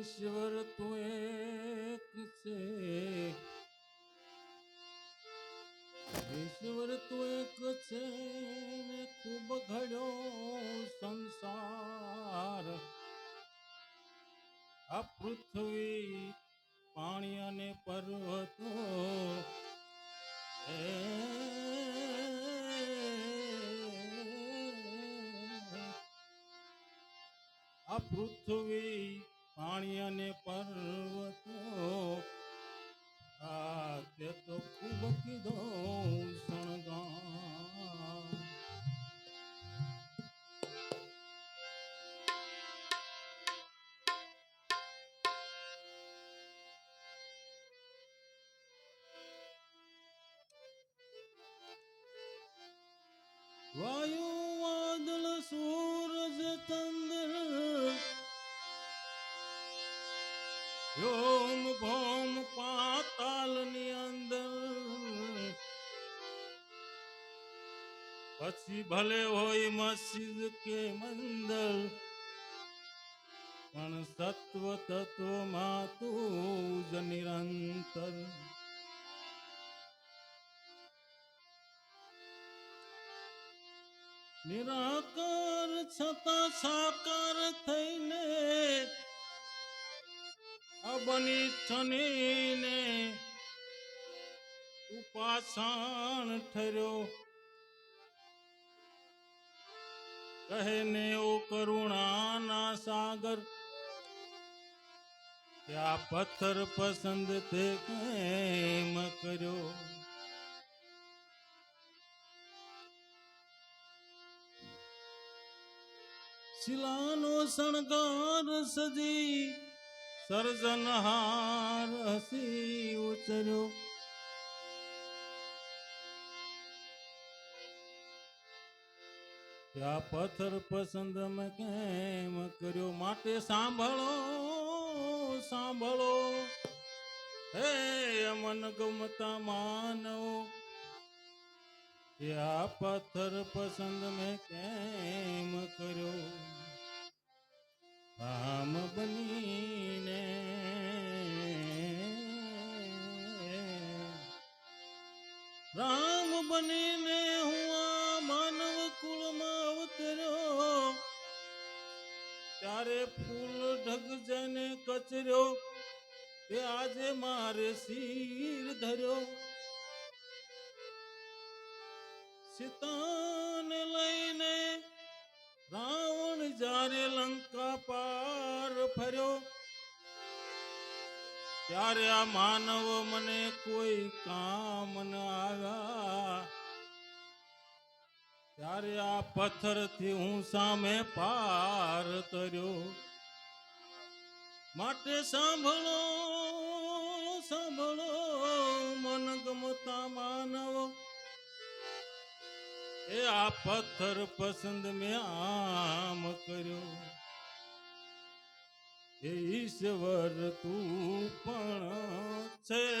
ઈશ્વર તું એક છે પૃથ્વી પાણી અને પર્વતો. આ પૃથ્વી પાણી અને પર્વતો. આ તે તો ખૂબ કીધો. વ્યોમ ભોમ પાતાલની અંદર. પછી ભલે હોય મસ્જિદ કે મંદર, પણ સત્વ તત્વમાં તું જ નિરંતર. નિરાકાર છતાં સાકાર થઈને અબની ઉપાસન ઠર્યો. કહે ને ઓ કરુણાના સાગર ત્યાં પથ્થર પસંદ તે કેમ કર્યો? શિલાનો શણગાર સજી સર્જનહાર હસી ઉચર્યો ત્યાં પથ્થર પસંદ મેં કેમ કર્યો? માટે સાંભળો સાંભળો. હે અમન ગમતા માનવ. ત્યાં પથ્થર પસંદ મેં કેમ કર્યો? રામ બનીને રામ બનીને હું આ માનવ કુળમાં અવતર્યો ત્યારે ફૂલ ઢગ જઈને કચર્યો, તે આજે મારે શીર ધર્યો. સીતાને જ્યારે લંકા પાર ફર્યો. ત્યારે આ માનવ મને કોઈ કામ ન આવ્યા. ત્યારે આ પથ્થરથી હું સામે પાર તર્યો માટે સાંભળો સાંભળો મન ગમતા માનવ. એ આ પથ્થર પસંદ મેં આમ કર્યો. હે ઈશ્વર તું પણ છે.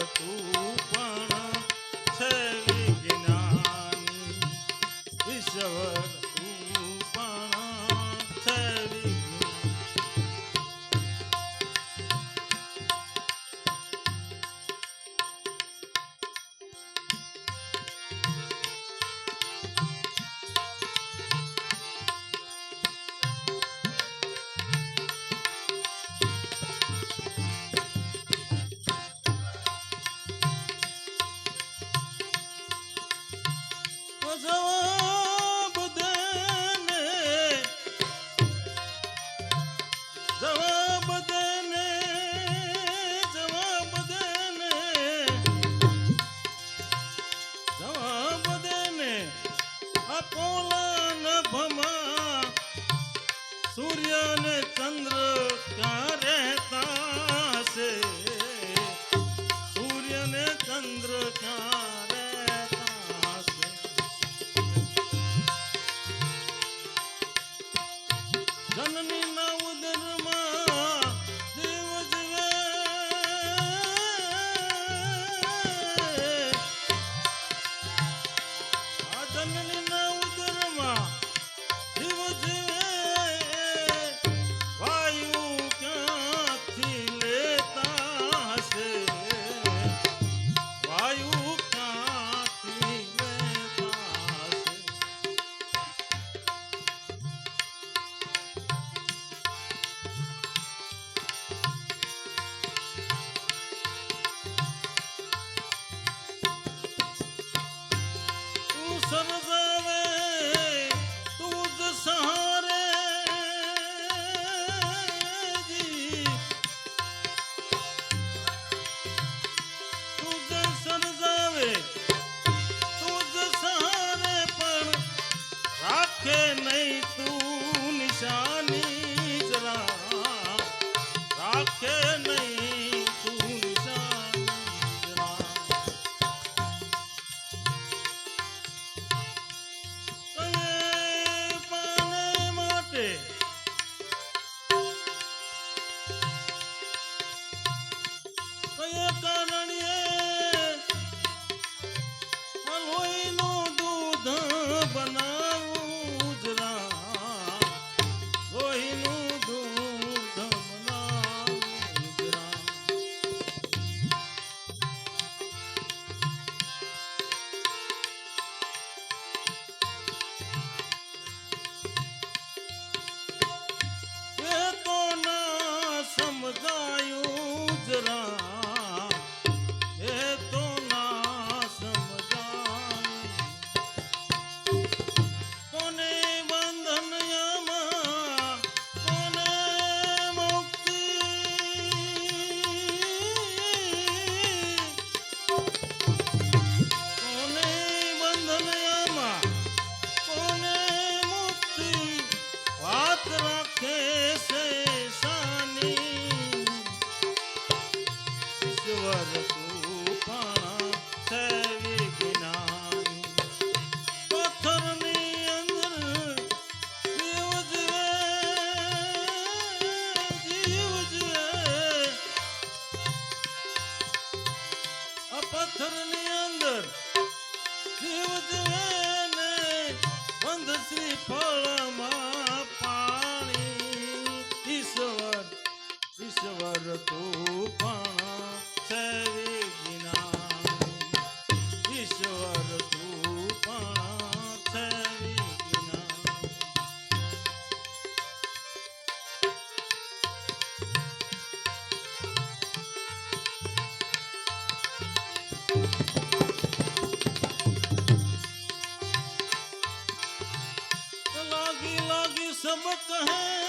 ઈશ્વર चमक है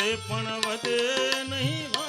ક્યારે પણ વધે નહીં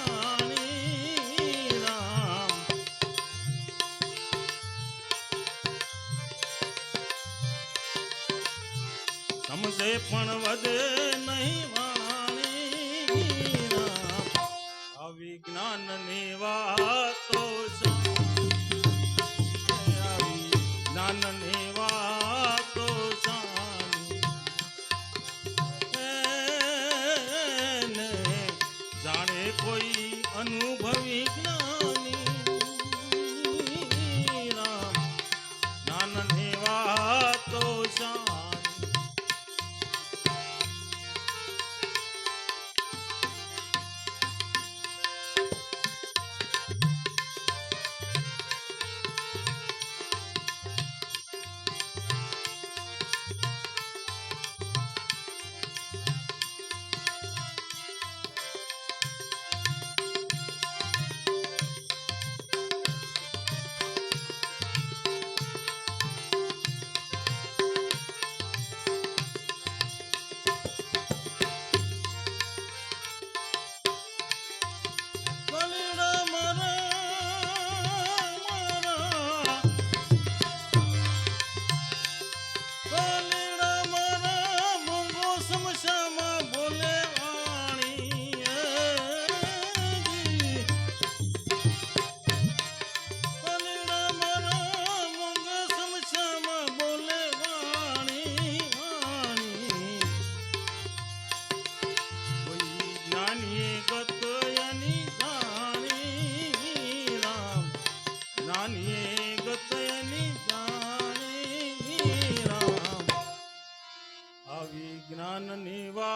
ஞான நிவா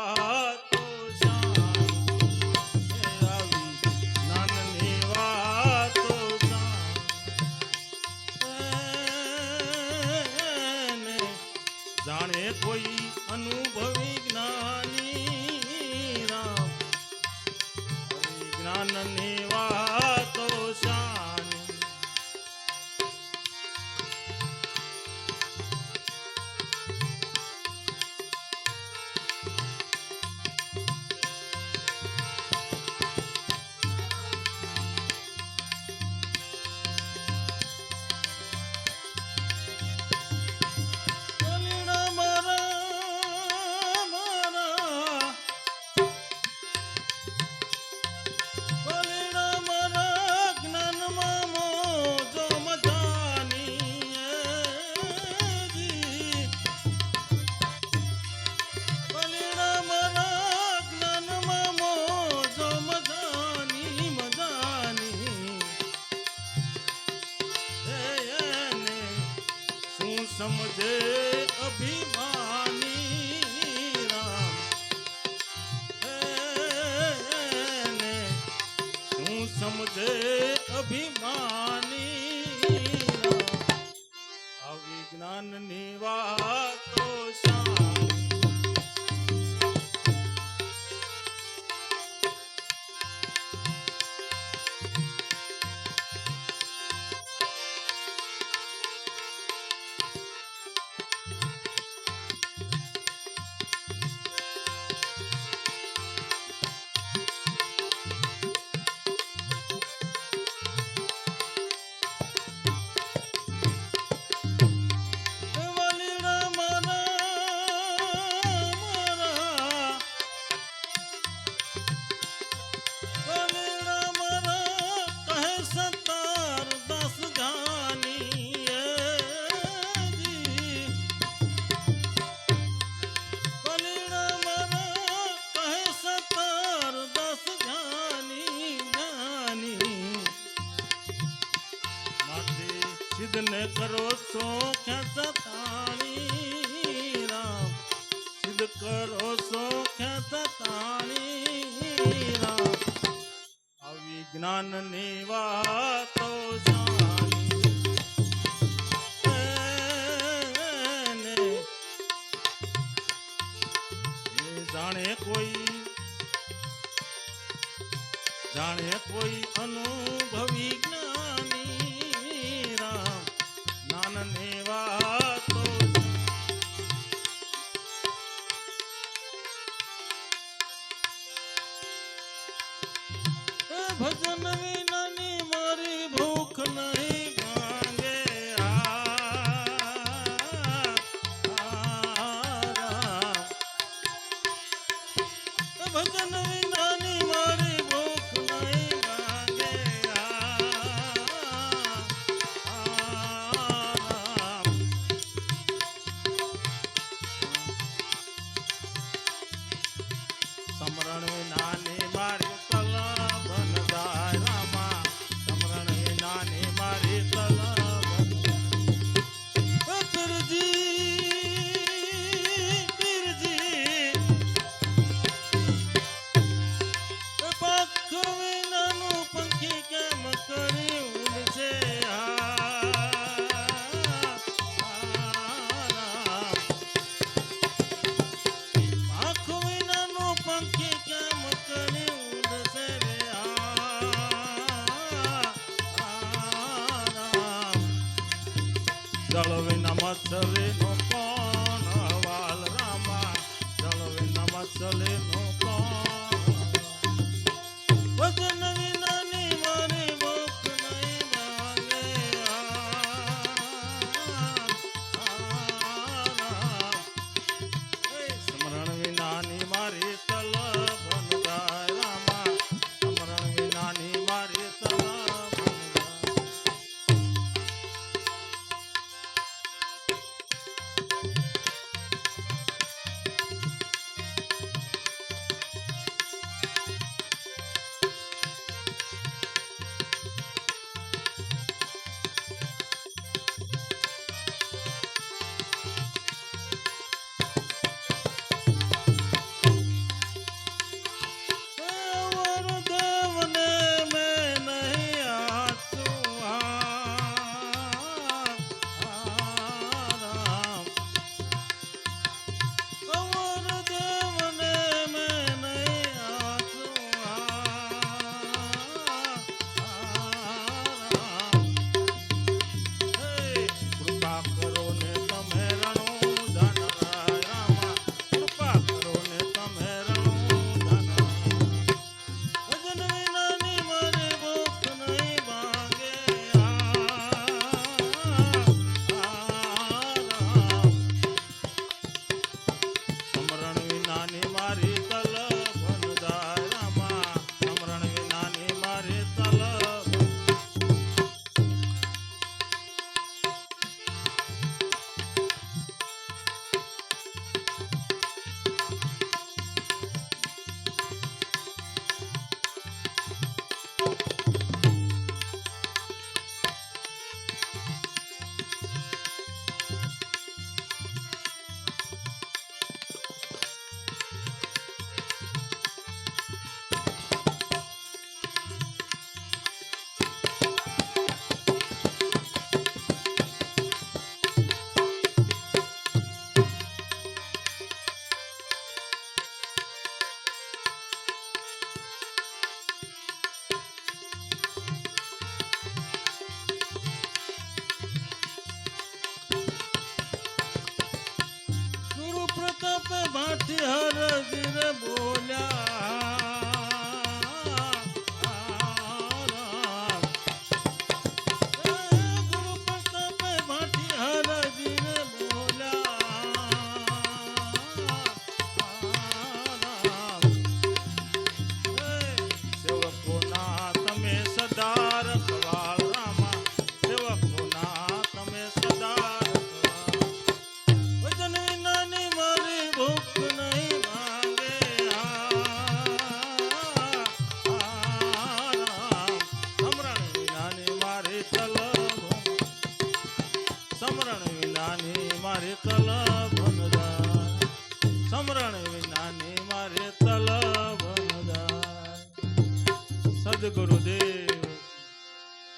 સમજે અભિમાની રામ. શું સમજે અભિમાની આવી જ્ઞાનની વાતો શા કરો સુખ તાણી આવી જ્ઞાનની વાતો જાણે કોઈ જાણે કોઈ અનુ દુઃખ નહીં